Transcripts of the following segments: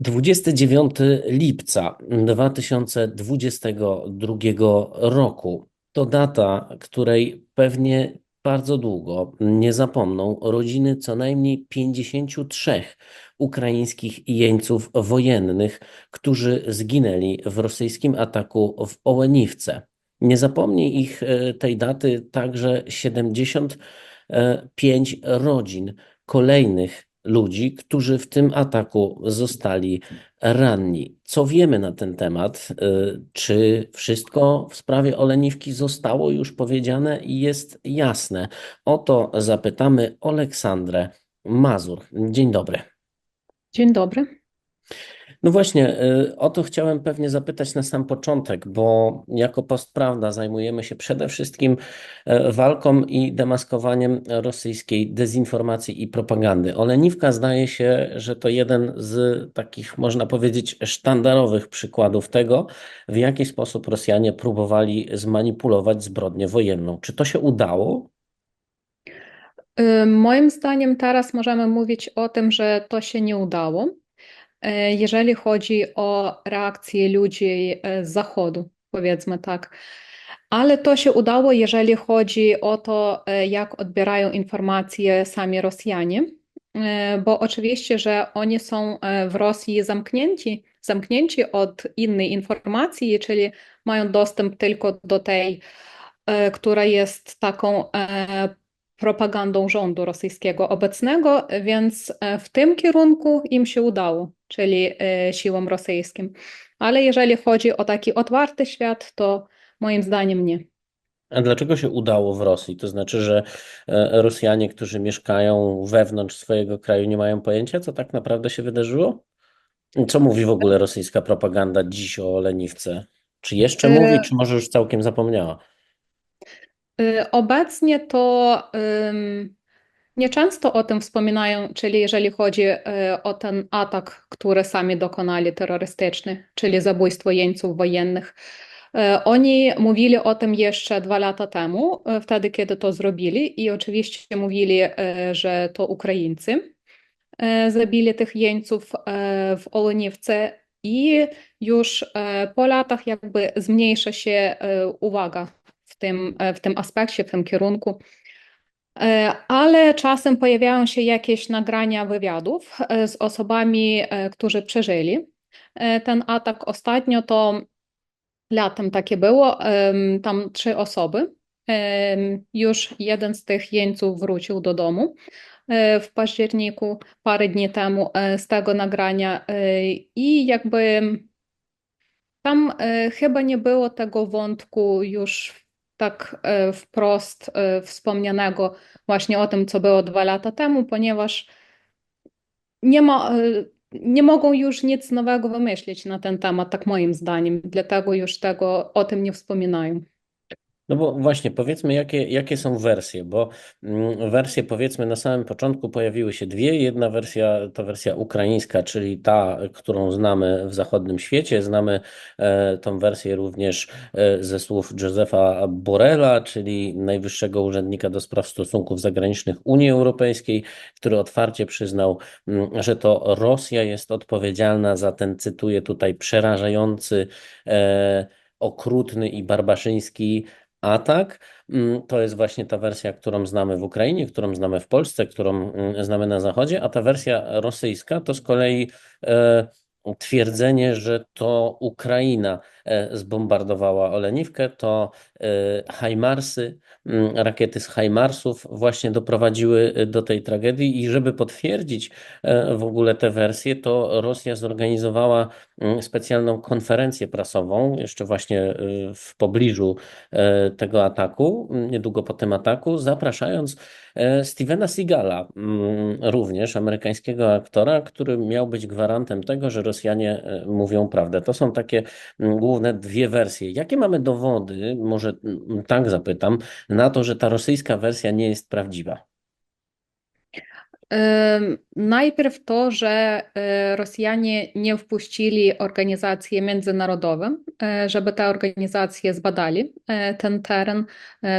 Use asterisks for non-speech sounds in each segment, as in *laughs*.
29 lipca 2022 roku to data, której pewnie bardzo długo nie zapomną rodziny co najmniej 53 ukraińskich jeńców wojennych, którzy zginęli w rosyjskim ataku w Ołeniwce. Nie zapomni ich e, tej daty także 75 rodzin kolejnych ludzi, którzy w tym ataku zostali ranni. Co wiemy na ten temat? Y, czy wszystko w sprawie Oleniwki zostało już powiedziane i jest jasne? O to zapytamy Aleksandrę Mazur. Dzień dobry. Dzień dobry. No właśnie, y, o to chciałem pewnie zapytać na sam początek, bo jako Postprawda zajmujemy się przede wszystkim y, walką i demaskowaniem rosyjskiej dezinformacji i propagandy. Oleniwka zdaje się, że to jeden z takich, można powiedzieć, sztandarowych przykładów tego, w jaki sposób Rosjanie próbowali zmanipulować zbrodnię wojenną. Czy to się udało? Y, moim zdaniem teraz możemy mówić o tym, że to się nie udało. E, jeżeli chodzi o reakcję ludzi e, z Zachodu, powiedzmy tak. Ale to się udało, jeżeli chodzi o to, e, jak odbierają informacje sami Rosjanie, bo oczywiście, że oni są w Rosji zamknięci, zamknięci od innej informacji, czyli mają dostęp tylko do tej, która jest taką propagandą rządu rosyjskiego obecnego, więc w tym kierunku im się udało czyli e, siłom rosyjskim. Ale jeżeli chodzi o taki otwarty świat, to moim zdaniem nie. A dlaczego się udało w Rosji? To znaczy, że e, Rosjanie, którzy mieszkają wewnątrz swojego kraju, nie mają pojęcia, co tak naprawdę się wydarzyło? Co mówi w ogóle rosyjska propaganda dziś o leniwce? Czy jeszcze mówi, e, czy może już całkiem zapomniała? Obecnie to Nieczęsto o tym wspominają, czyli jeżeli chodzi e, o ten atak, który sami dokonali terrorystyczny, czyli zabójstwo jeńców wojennych. E, oni mówili o tym jeszcze dwa lata temu, e, wtedy, kiedy to zrobili, i oczywiście mówili, że to Ukraińcy zabili tych jeńców w Oleniwce, i już po latach jakby zmniejsza się uwaga w tym, w tym aspekcie, w tym kierunku. E, ale czasem pojawiają się jakieś nagrania wywiadów e, z osobami, e, którzy przeżyli ten atak. Ostatnio to latem takie było, tam trzy osoby. Już jeden z tych jeńców wrócił do domu w październiku, parę dni temu z tego nagrania i jakby tam chyba nie było tego wątku już tak e, wprost e, wspomnianego właśnie o tym, co było dwa lata temu, ponieważ nie ma, e, nie mogą już nic nowego wymyślić na ten temat, tak moim zdaniem, dlatego już tego o tym nie wspominają. No bo właśnie, powiedzmy, jakie, jakie są wersje, bo mm, wersje, powiedzmy, na samym początku pojawiły się dwie. Jedna wersja to wersja ukraińska, czyli ta, którą znamy w zachodnim świecie. Znamy e, tą wersję również e, ze słów Józefa Borrella, czyli najwyższego urzędnika do spraw stosunków zagranicznych Unii Europejskiej, który otwarcie przyznał, mm, że to Rosja jest odpowiedzialna za ten, cytuję tutaj, przerażający, e, okrutny i barbarzyński atak. Mm, to jest właśnie ta wersja, którą znamy w Ukrainie, którą znamy w Polsce, którą mm, znamy na Zachodzie, a ta wersja rosyjska to z kolei e, twierdzenie, że to Ukraina e, zbombardowała Oleniwkę, to Hajmarsy, mm, rakiety z Hajmarsów właśnie doprowadziły e, do tej tragedii i żeby potwierdzić w ogóle tę wersję, to Rosja zorganizowała mm, specjalną konferencję prasową, jeszcze właśnie w pobliżu tego ataku, mm, niedługo po tym ataku, zapraszając Stevena Seagala, również amerykańskiego aktora, który miał być gwarantem tego, że Rosjanie e, mówią prawdę. To są takie główne dwie wersje. Jakie mamy dowody, może mm, tak zapytam, na to, że ta rosyjska wersja nie jest prawdziwa? Najpierw to, że e, Rosjanie nie wpuścili organizacje międzynarodowe, e, żeby te organizacje zbadali ten teren.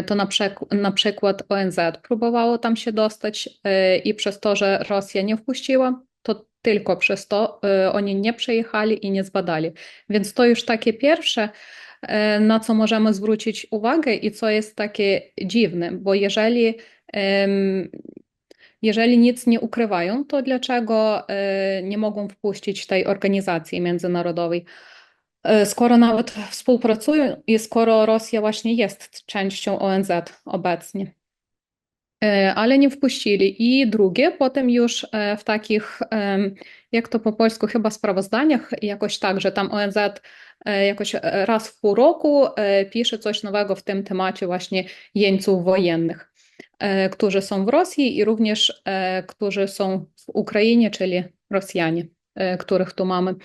To na, na przykład ONZ próbowało tam się dostać i przez to, że Rosja nie wpuściła, to tylko przez to e, oni nie przyjechali i nie zbadali. Więc to już takie pierwsze, e, na co możemy zwrócić uwagę i co jest takie dziwne, bo jeżeli jeżeli nic nie ukrywają, to dlaczego nie mogą wpuścić tej organizacji międzynarodowej? Skoro nawet współpracują i skoro Rosja właśnie jest częścią ONZ obecnie. Ale nie wpuścili. I drugie, potem już w takich, jak to po polsku, chyba sprawozdaniach, jakoś tak, że tam ONZ jakoś raz w pół roku pisze coś nowego w tym temacie właśnie jeńców wojennych, którzy są w Rosji i również którzy są w Ukrainie, czyli Rosjanie. E, których tu mamy.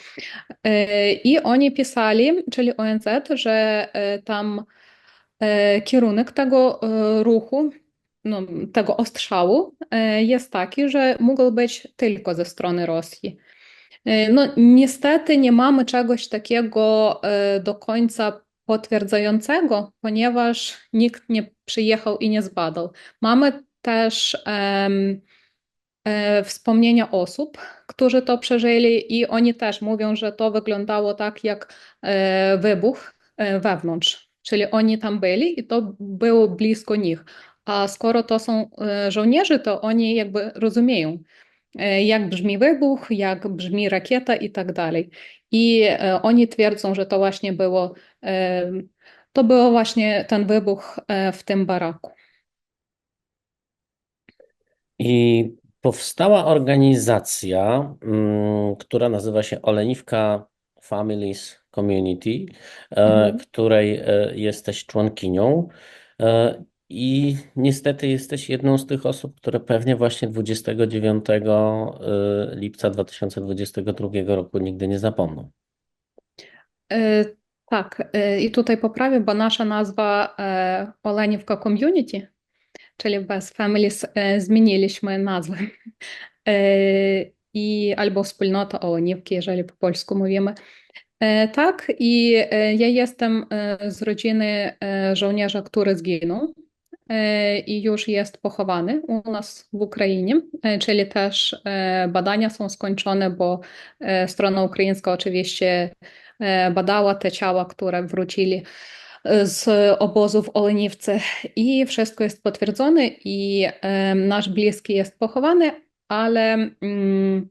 E, I oni pisali, czyli ONZ, że e, tam kierunek tego ruchu, no, tego ostrzału jest taki, że mógł być tylko ze strony Rosji. No, niestety nie mamy czegoś takiego do końca potwierdzającego, ponieważ nikt nie przyjechał i nie zbadał. Mamy też um, E, wspomnienia osób, którzy to przeżyli, i oni też mówią, że to wyglądało tak jak e, wybuch e, wewnątrz. Czyli oni tam byli i to było blisko nich. A skoro to są żołnierze, to oni jakby rozumieją, jak brzmi wybuch, jak brzmi rakieta i tak dalej. I oni twierdzą, że to właśnie było, to było właśnie ten wybuch w tym baraku. I powstała organizacja, mm, która nazywa się Oleniwka Families Community, e, mhm. której e, jesteś członkinią. I niestety jesteś jedną z tych osób, które pewnie właśnie 29 lipca 2022 roku nigdy nie zapomną. Tak, i tutaj poprawię, bo nasza nazwa Oleniwka Community czyli bez Families zmieniliśmy nazwę. *laughs* I albo wspólnota Ołoniewki, jeżeli po polsku mówimy. Tak, i ja jestem z rodziny żołnierza, który zginął i już jest pochowany u nas w Ukrainie, czyli też badania są skończone, bo strona ukraińska oczywiście badała te ciała, które wrócili z obozu w Oleniwce. I wszystko jest potwierdzone i nasz bliski jest pochowany, ale mm,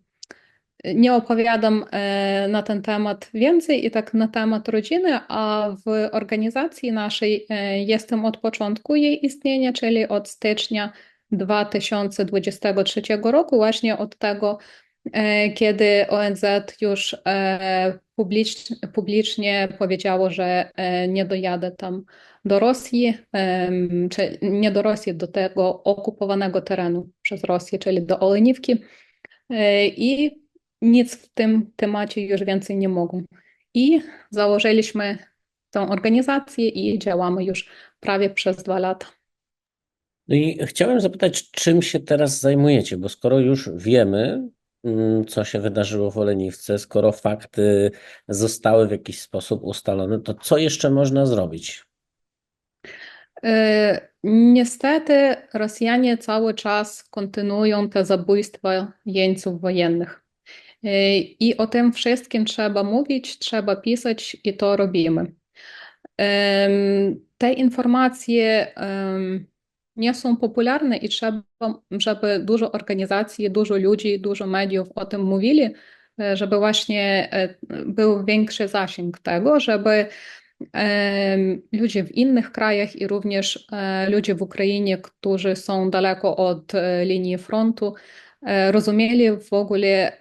nie opowiadam e, na ten temat więcej i tak na temat rodziny, a w organizacji naszej e, jestem od początku jej istnienia, czyli od stycznia 2023 roku, właśnie od tego E, kiedy ONZ już publicznie, powiedziało, że nie dojadę tam do Rosji, czy nie do Rosji, do tego okupowanego terenu przez Rosję, czyli do Oleniwki. I nic w tym temacie już więcej nie mogą. I założyliśmy tą organizację i działamy już prawie przez dwa lata. No i chciałem zapytać, czym się teraz zajmujecie, bo skoro już wiemy, Mm, co się wydarzyło w Oleniwce, skoro fakty zostały w jakiś sposób ustalone, to co jeszcze można zrobić? E, niestety Rosjanie cały czas kontynuują te zabójstwa jeńców wojennych. I o tym wszystkim trzeba mówić, trzeba pisać i to robimy. Te informacje nie są popularne i trzeba, żeby dużo organizacji, dużo ludzi, dużo mediów o tym mówili, e, żeby właśnie e, był większy zasięg tego, żeby ludzie w innych krajach i również e, ludzie w Ukrainie, którzy są daleko od linii frontu, rozumieli w ogóle,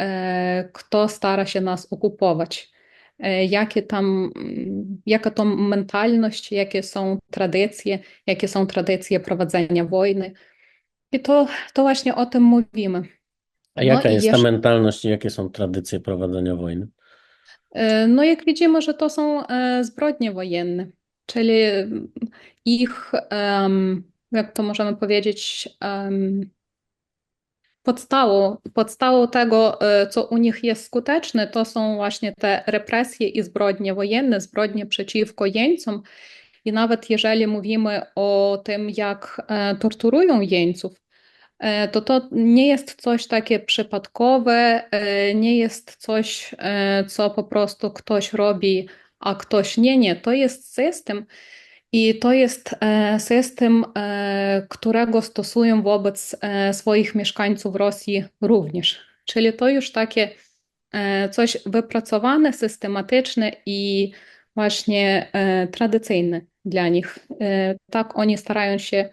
kto stara się nas okupować. E, jakie tam, mm, jaka to mentalność, jakie są tradycje, jakie są tradycje prowadzenia wojny. I to, to właśnie o tym mówimy. A jaka no jest jeszcze... ta mentalność i jakie są tradycje prowadzenia wojny? E, no, jak widzimy, że to są e, zbrodnie wojenne, czyli ich, jak to możemy powiedzieć, Podstawą, podstawą tego, e, co u nich jest skuteczne, to są właśnie te represje i zbrodnie wojenne, zbrodnie przeciwko jeńcom. I nawet jeżeli mówimy o tym, jak e, torturują jeńców, e, to to nie jest coś takie przypadkowe, nie jest coś, co po prostu ktoś robi, a ktoś nie, nie. To jest system i to jest system, którego stosują wobec swoich mieszkańców Rosji również. Czyli to już takie coś wypracowane, systematyczne i właśnie tradycyjne dla nich. Tak oni starają się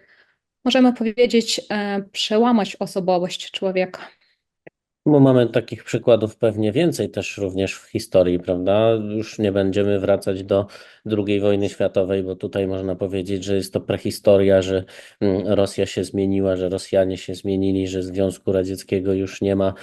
możemy powiedzieć, e, przełamać osobowość człowieka. Bo mamy takich przykładów pewnie więcej też również w historii, prawda? Już nie będziemy wracać do II wojny światowej, bo tutaj można powiedzieć, że jest to prehistoria, że mm, Rosja się zmieniła, że Rosjanie się zmienili, że Związku Radzieckiego już nie ma,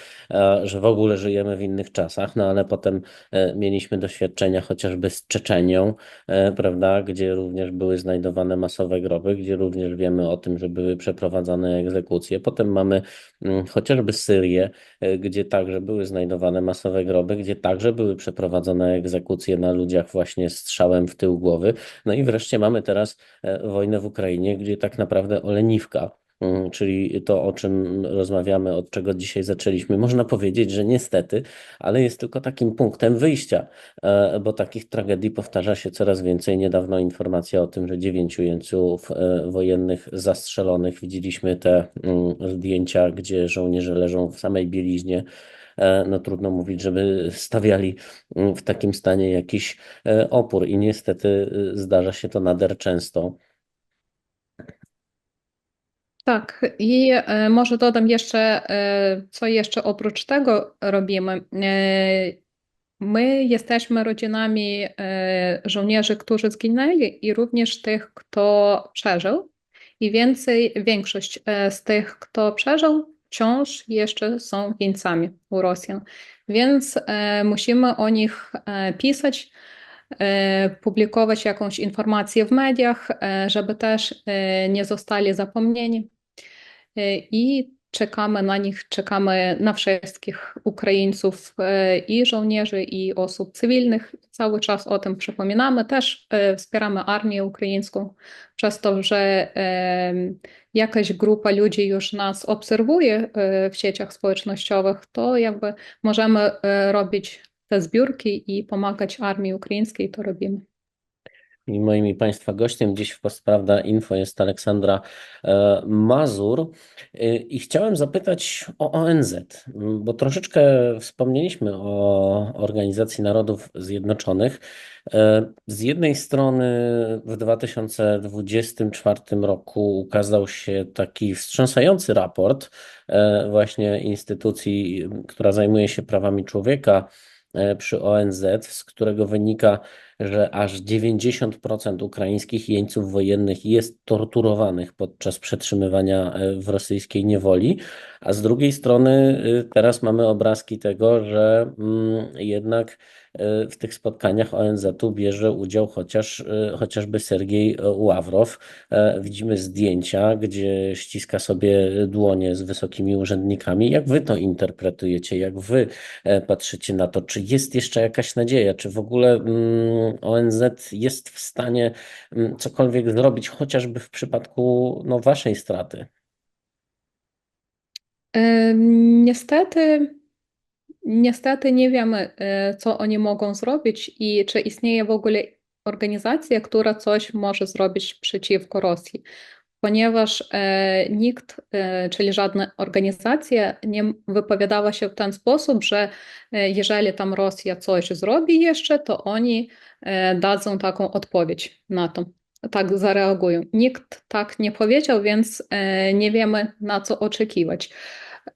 że w ogóle żyjemy w innych czasach, no ale potem e, mieliśmy doświadczenia chociażby z Czeczenią, e, prawda, gdzie również były znajdowane masowe groby, gdzie również wiemy o tym, że były przeprowadzane egzekucje. Potem mamy mm, chociażby Syrię, gdzie także były znajdowane masowe groby, gdzie także były przeprowadzone egzekucje na ludziach właśnie strzałem w tył głowy. No i wreszcie mamy teraz e, wojnę w Ukrainie, gdzie tak naprawdę oleniwka czyli to, o czym rozmawiamy, od czego dzisiaj zaczęliśmy, można powiedzieć, że niestety, ale jest tylko takim punktem wyjścia, e, bo takich tragedii powtarza się coraz więcej. Niedawno informacja o tym, że dziewięciu jeńców e, wojennych zastrzelonych, widzieliśmy te mm, zdjęcia, gdzie żołnierze leżą w samej bieliźnie E, no trudno mówić, żeby stawiali mm, w takim stanie jakiś opór i niestety zdarza się to nader często. Tak, i e, może dodam jeszcze, co jeszcze oprócz tego robimy. My jesteśmy rodzinami żołnierzy, którzy zginęli i również tych, kto przeżył. I więcej, większość z tych, kto przeżył, wciąż jeszcze są jeńcami u Rosjan, więc e, musimy o nich e, pisać, e, publikować jakąś informację w mediach, żeby też nie zostali zapomnieni. I czekamy na nich, czekamy na wszystkich Ukraińców i żołnierzy, i osób cywilnych. Cały czas o tym przypominamy. Też wspieramy armię ukraińską przez to, że jakaś grupa ludzi już nas obserwuje e, w sieciach społecznościowych, to jakby możemy e, robić te zbiórki i pomagać armii ukraińskiej, to robimy. I moim Państwa gościem dziś w Postprawda Info jest Aleksandra e, Mazur. I chciałem zapytać o ONZ, bo troszeczkę wspomnieliśmy o Organizacji Narodów Zjednoczonych. E, z jednej strony w 2024 roku ukazał się taki wstrząsający raport e, właśnie instytucji, która zajmuje się prawami człowieka e, przy ONZ, z którego wynika, że aż 90% ukraińskich jeńców wojennych jest torturowanych podczas przetrzymywania w rosyjskiej niewoli, a z drugiej strony teraz mamy obrazki tego, że mm, jednak w tych spotkaniach ONZ-u bierze udział chociaż, e, chociażby Sergiej Ławrow. E, widzimy zdjęcia, gdzie ściska sobie dłonie z wysokimi urzędnikami. Jak wy to interpretujecie? Jak wy e, patrzycie na to? Czy jest jeszcze jakaś nadzieja? Czy w ogóle mm, ONZ jest w stanie mm, cokolwiek zrobić, chociażby w przypadku no, waszej straty? Niestety Niestety nie wiemy, e, co oni mogą zrobić i czy istnieje w ogóle organizacja, która coś może zrobić przeciwko Rosji, ponieważ e, nikt, e, czyli żadna organizacja nie wypowiadała się w ten sposób, że jeżeli tam Rosja coś zrobi jeszcze, to oni dadzą taką odpowiedź na to. Tak zareagują. Nikt tak nie powiedział, więc nie wiemy na co oczekiwać.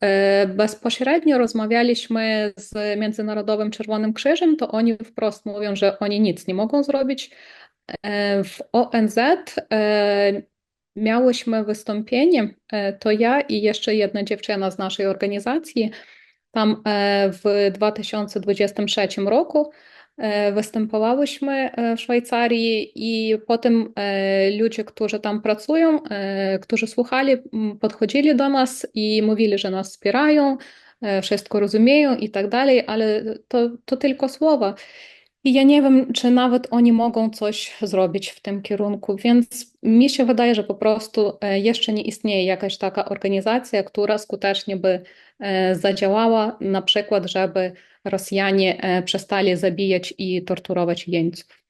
E, bezpośrednio rozmawialiśmy z Międzynarodowym Czerwonym Krzyżem, to oni wprost mówią, że oni nic nie mogą zrobić. E, w ONZ e, miałyśmy wystąpienie, to ja i jeszcze jedna dziewczyna z naszej organizacji, tam w 2023 roku. E, występowałyśmy e, w Szwajcarii i potem e, ludzie, którzy tam pracują, którzy słuchali, podchodzili do nas i mówili, że nas wspierają, wszystko rozumieją i tak dalej, ale to, to tylko słowa. I ja nie wiem, czy nawet oni mogą coś zrobić w tym kierunku, więc mi się wydaje, że po prostu jeszcze nie istnieje jakaś taka organizacja, która skutecznie by zadziałała, na przykład, żeby Rosjanie e, przestali zabijać i torturować jeńców.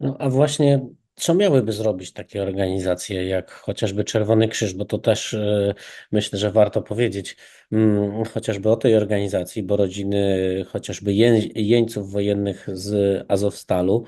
No, a właśnie co miałyby zrobić takie organizacje jak chociażby Czerwony Krzyż, bo to też e, myślę, że warto powiedzieć mm, chociażby o tej organizacji, bo rodziny chociażby jeń- jeńców wojennych z Azowstalu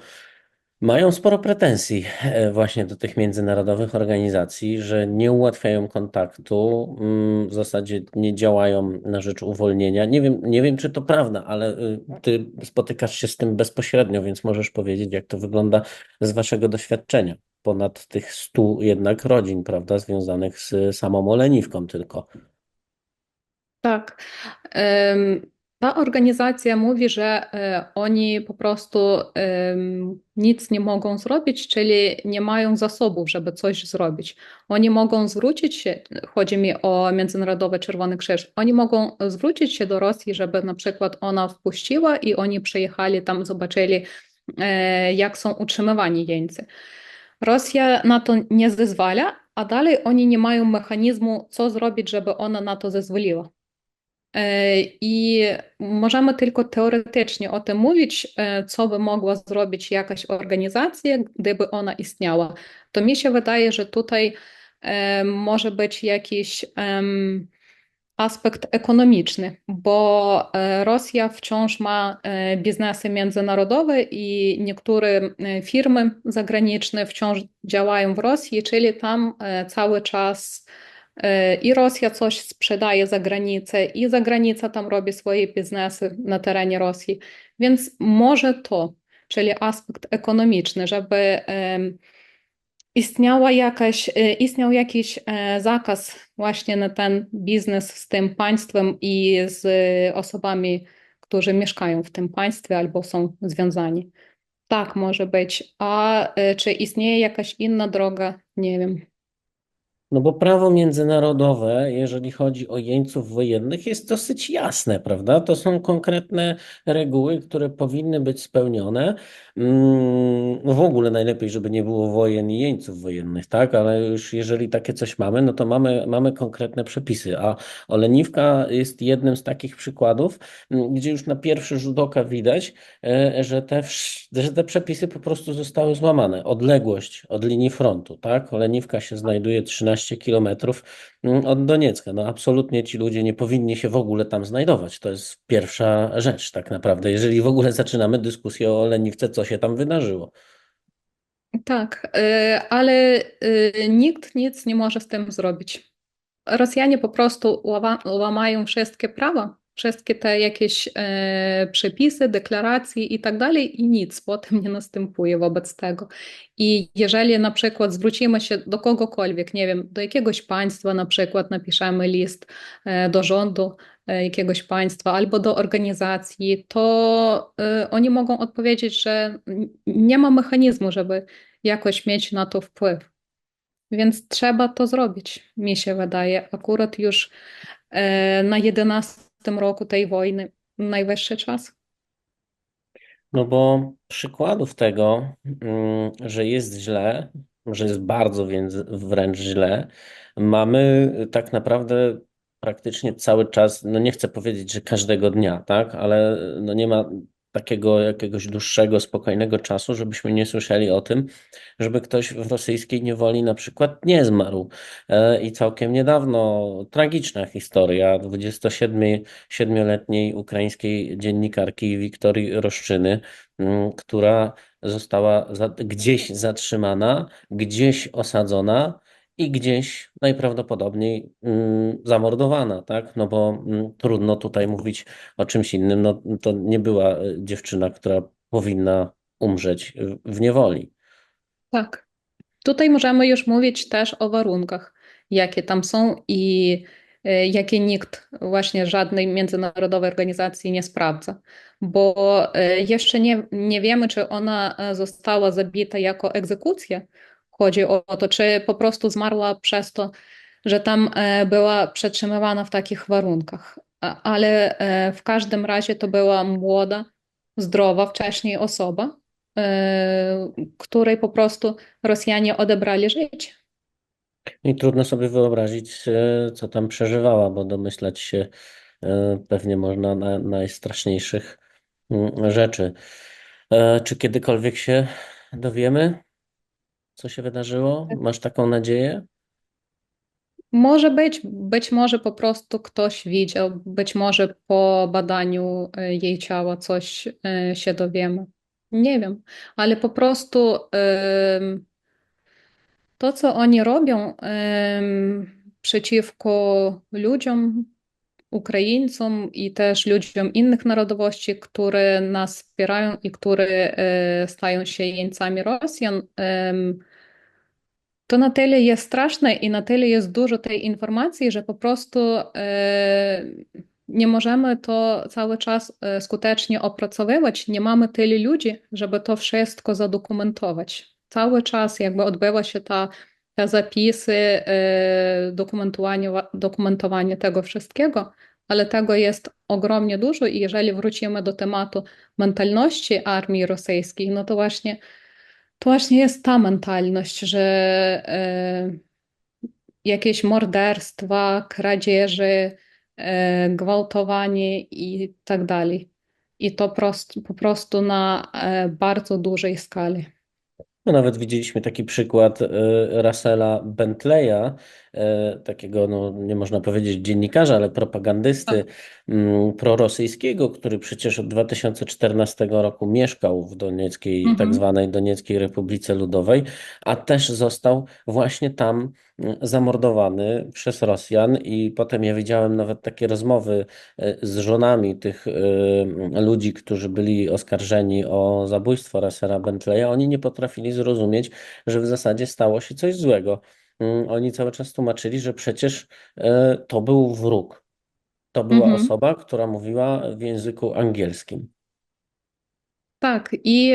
mają sporo pretensji e, właśnie do tych międzynarodowych organizacji, że nie ułatwiają kontaktu, mm, w zasadzie nie działają na rzecz uwolnienia. Nie wiem, nie wiem, czy to prawda, ale y, ty spotykasz się z tym bezpośrednio, więc możesz powiedzieć, jak to wygląda z waszego doświadczenia. Ponad tych stu jednak rodzin, prawda, związanych z samą Oleniwką tylko. Tak. Ta organizacja mówi, że e, oni po prostu nic nie mogą zrobić, czyli nie mają zasobów, żeby coś zrobić. Oni mogą zwrócić się, chodzi mi o Międzynarodowy Czerwony Krzyż, oni mogą zwrócić się do Rosji, żeby na przykład ona wpuściła i oni przyjechali tam, zobaczyli, e, jak są utrzymywani jeńcy. Rosja na to nie zezwala, a dalej oni nie mają mechanizmu, co zrobić, żeby ona na to zezwoliła. E, I możemy tylko teoretycznie o tym mówić, e, co by mogła zrobić jakaś organizacja, gdyby ona istniała. To mi się wydaje, że tutaj e, może być jakiś aspekt ekonomiczny, bo Rosja wciąż ma biznesy międzynarodowe i niektóre firmy zagraniczne wciąż działają w Rosji, czyli tam cały czas i Rosja coś sprzedaje za granicę, i zagranica tam robi swoje biznesy na terenie Rosji. Więc może to, czyli aspekt ekonomiczny, żeby istniała jakaś, e, istniał jakiś e, zakaz właśnie na ten biznes z tym państwem i z osobami, którzy mieszkają w tym państwie albo są związani. Tak może być. A e, czy istnieje jakaś inna droga? Nie wiem. No bo prawo międzynarodowe, jeżeli chodzi o jeńców wojennych, jest dosyć jasne, prawda? To są konkretne reguły, które powinny być spełnione. Mm, w ogóle najlepiej, żeby nie było wojen i jeńców wojennych, tak? Ale już jeżeli takie coś mamy, no to mamy, mamy konkretne przepisy. A Oleniwka jest jednym z takich przykładów, mm, gdzie już na pierwszy rzut oka widać, e, że te, że te przepisy po prostu zostały złamane. Odległość od linii frontu, tak? Oleniwka się znajduje 13 kilometrów mm, od Doniecka. No absolutnie ci ludzie nie powinni się w ogóle tam znajdować. To jest pierwsza rzecz tak naprawdę, jeżeli w ogóle zaczynamy dyskusję o Leniwce, co się tam wydarzyło. Tak, e, ale e, nikt nic nie może z tym zrobić. Rosjanie po prostu łama, łamają wszystkie prawa, wszystkie te jakieś e, przepisy, deklaracje i tak dalej, i nic potem nie następuje wobec tego. I jeżeli na przykład zwrócimy się do kogokolwiek, nie wiem, do jakiegoś państwa, na przykład napiszemy list e, do rządu e, jakiegoś państwa albo do organizacji, to e, oni mogą odpowiedzieć, że nie ma mechanizmu, żeby jakoś mieć na to wpływ. Więc trzeba to zrobić, mi się wydaje. Akurat już e, na 11 roku tej wojny najwyższy czas. No bo przykładów tego, mm, że jest źle, że jest bardzo więc wręcz źle, mamy tak naprawdę praktycznie cały czas, no nie chcę powiedzieć, że każdego dnia, tak, ale no nie ma takiego jakiegoś dłuższego, spokojnego czasu, żebyśmy nie słyszeli o tym, żeby ktoś w rosyjskiej niewoli na przykład nie zmarł. E, I całkiem niedawno tragiczna historia 27-letniej ukraińskiej dziennikarki Wiktorii Roszczyny, która została gdzieś zatrzymana, gdzieś osadzona i gdzieś najprawdopodobniej mm, zamordowana, tak? No bo mm, trudno tutaj mówić o czymś innym. No, to nie była e, dziewczyna, która powinna umrzeć w niewoli. Tak. Tutaj możemy już mówić też o warunkach, jakie tam są i e, jakie nikt, właśnie żadnej międzynarodowej organizacji nie sprawdza. Bo e, jeszcze nie, nie wiemy, czy ona została zabita jako egzekucja. Chodzi o to, czy po prostu zmarła przez to, że tam e, była przetrzymywana w takich warunkach. Ale e, w każdym razie to była młoda, zdrowa wcześniej osoba, e, której po prostu Rosjanie odebrali życie. I trudno sobie wyobrazić, co tam przeżywała, bo domyślać się pewnie można na najstraszniejszych mm, rzeczy. Czy kiedykolwiek się dowiemy, co się wydarzyło? Masz taką nadzieję? Może być, być może po prostu ktoś widział, być może po badaniu e, jej ciała coś e, się dowiemy. Nie wiem, ale po prostu to, co oni robią przeciwko ludziom, Ukraińcom i też ludziom innych narodowości, które nas wspierają i które e, stają się jeńcami Rosjan, to na tyle jest straszne i na tyle jest dużo tej informacji, że po prostu nie możemy to cały czas skutecznie opracowywać. Nie mamy tyle ludzi, żeby to wszystko zadokumentować. Cały czas jakby odbywa się ta, te zapisy, dokumentowanie, dokumentowanie tego wszystkiego, ale tego jest ogromnie dużo i jeżeli wrócimy do tematu mentalności armii rosyjskiej, no to właśnie to właśnie jest ta mentalność, że e, jakieś morderstwa, kradzieży, e, gwałtowanie i tak dalej. I to prost, po prostu na e, bardzo dużej skali. No nawet widzieliśmy taki przykład e, Russella Bentleya, takiego, no, nie można powiedzieć dziennikarza, ale propagandysty mm, prorosyjskiego, który przecież od 2014 roku mieszkał w Donieckiej, tak Mhm. zwanej Donieckiej Republice Ludowej, a też został właśnie tam mm, zamordowany przez Rosjan i potem ja widziałem nawet takie rozmowy e, z żonami tych e, ludzi, którzy byli oskarżeni o zabójstwo Russella Bentleya. Oni nie potrafili zrozumieć, że w zasadzie stało się coś złego. Mm, Oni cały czas tłumaczyli, że przecież e, to był wróg. To była Mhm. osoba, która mówiła w języku angielskim. Tak, i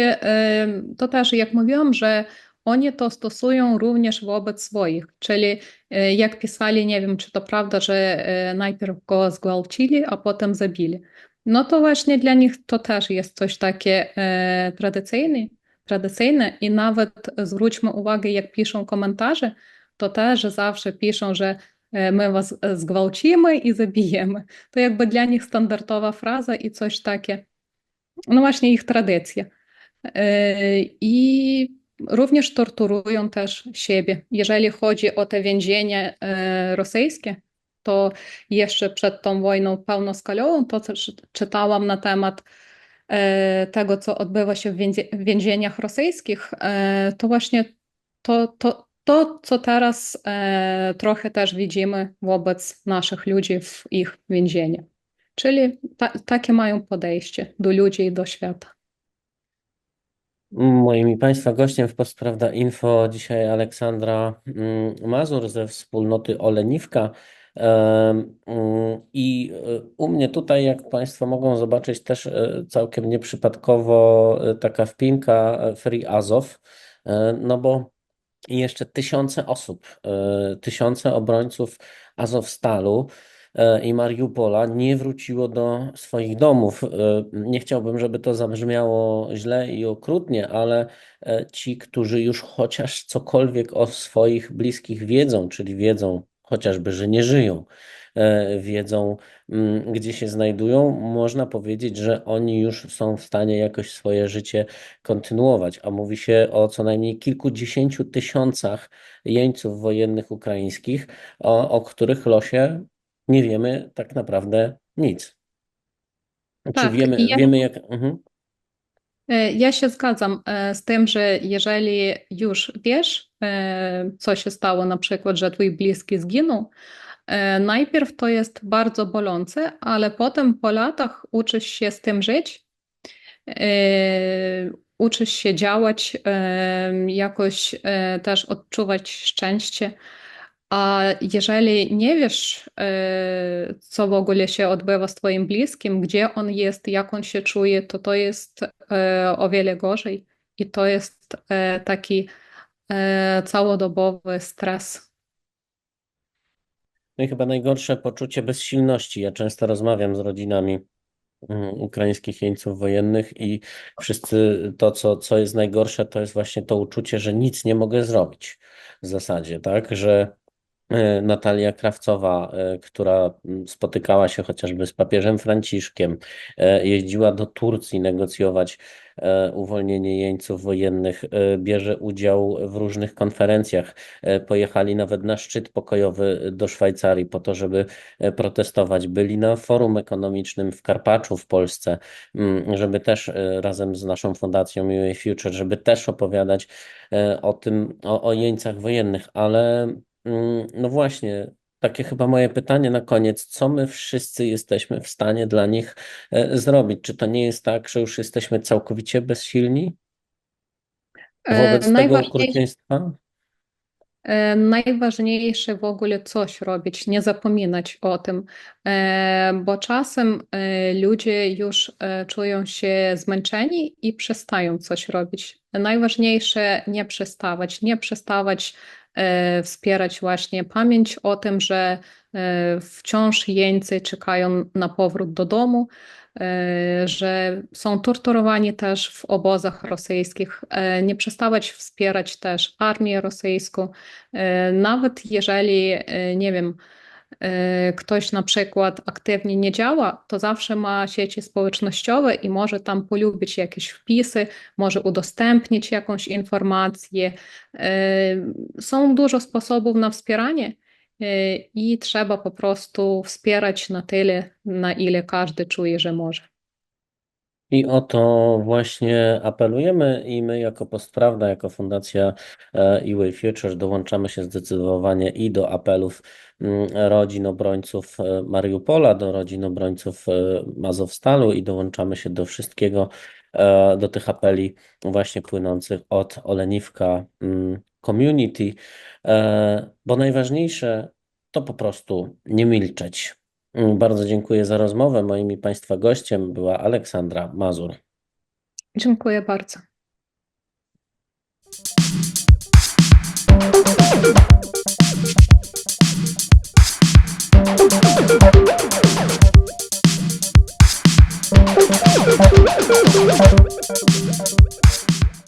to też, jak mówiłam, że oni to stosują również wobec swoich, czyli e, jak pisali, nie wiem, czy to prawda, że e, najpierw go zgwałcili, a potem zabili. No to właśnie dla nich to też jest coś takie tradycyjne, tradycyjne i nawet zwróćmy uwagę, jak piszą komentarze, to też zawsze piszą, że e, my was zgwałcimy i zabijemy. To jakby dla nich standardowa fraza i coś takie. No właśnie ich tradycja. E, I również torturują też siebie. Jeżeli chodzi o te więzienia e, rosyjskie, to jeszcze przed tą wojną pełnoskalową, to czy- czytałam na temat e, tego, co odbywa się w więzie- w więzieniach rosyjskich, e, to właśnie to, to, to, co teraz e, trochę też widzimy wobec naszych ludzi w ich więzieniach. Czyli ta, takie mają podejście do ludzi i do świata. Moim i Państwa gościem w Postprawda Info dzisiaj Aleksandra mm, Mazur ze wspólnoty Oleniwka. Em, mm, I e, u mnie tutaj, jak Państwo mogą zobaczyć, też e, całkiem nieprzypadkowo e, taka wpinka e, Free Azov, e, no bo jeszcze tysiące osób, e, tysiące obrońców Azowstalu e, i Mariupola nie wróciło do swoich domów. E, Nie chciałbym, żeby to zabrzmiało źle i okrutnie, ale ci, którzy już chociaż cokolwiek o swoich bliskich wiedzą, czyli wiedzą chociażby, że nie żyją, wiedzą, mm, gdzie się znajdują, można powiedzieć, że oni już są w stanie jakoś swoje życie kontynuować, a mówi się o co najmniej kilkudziesięciu tysiącach jeńców wojennych ukraińskich, o, o których losie nie wiemy tak naprawdę nic. Czy Tak, wiemy, ja, wiemy jak. Mhm. e, ja się zgadzam e, z tym, że jeżeli już wiesz, e, co się stało, na przykład, że twój bliski zginął, e, najpierw to jest bardzo bolące, ale potem po latach uczysz się z tym żyć, e, uczysz się działać, e, jakoś e, też odczuwać szczęście. A jeżeli nie wiesz, e, co w ogóle się odbywa z twoim bliskim, gdzie on jest, jak on się czuje, to to jest e, o wiele gorzej. I to jest e, taki e, całodobowy stres. No i chyba najgorsze poczucie bezsilności. Ja często rozmawiam z rodzinami mm, ukraińskich jeńców wojennych i wszyscy to, co, co jest najgorsze, to jest właśnie to uczucie, że nic nie mogę zrobić w zasadzie, tak, że e, Natalia Krawcowa, e, która mm, spotykała się chociażby z papieżem Franciszkiem, e, jeździła do Turcji negocjować uwolnienie jeńców wojennych, e, bierze udział w różnych konferencjach. E, Pojechali nawet na szczyt pokojowy do Szwajcarii po to, żeby e, protestować. Byli na forum ekonomicznym w Karpaczu w Polsce, mm, żeby też e, razem z naszą fundacją UA Future, żeby też opowiadać e, o tym, o, o jeńcach wojennych, ale mm, no właśnie, takie chyba moje pytanie na koniec, co my wszyscy jesteśmy w stanie dla nich e, zrobić? Czy to nie jest tak, że już jesteśmy całkowicie bezsilni E, wobec tego Najważniejsze, okrucieństwa? e, najważniejsze w ogóle coś robić, nie zapominać o tym, E, bo czasem e, ludzie już e, czują się zmęczeni i przestają coś robić. Najważniejsze nie przestawać, nie przestawać e, wspierać właśnie pamięć o tym, że e, wciąż jeńcy czekają na powrót do domu, e, że są torturowani też w obozach rosyjskich. E, Nie przestawać wspierać też armię rosyjską, E, nawet jeżeli, e, nie wiem, e, ktoś na przykład aktywnie nie działa, to zawsze ma sieci społecznościowe i może tam polubić jakieś wpisy, może udostępnić jakąś informację. E, Są dużo sposobów na wspieranie e, i trzeba po prostu wspierać na tyle, na ile każdy czuje, że może. I o to właśnie apelujemy i my jako Postprawda, jako Fundacja EWay Future dołączamy się zdecydowanie i do apelów mm, rodzin obrońców e, Mariupola, do rodzin obrońców e, Mazowstalu i dołączamy się do wszystkiego, e, do tych apeli właśnie płynących od Oleniwka mm, Community, bo najważniejsze to po prostu nie milczeć. Mm, Bardzo dziękuję za rozmowę. Moim i Państwa gościem była Aleksandra Mazur. Dziękuję bardzo.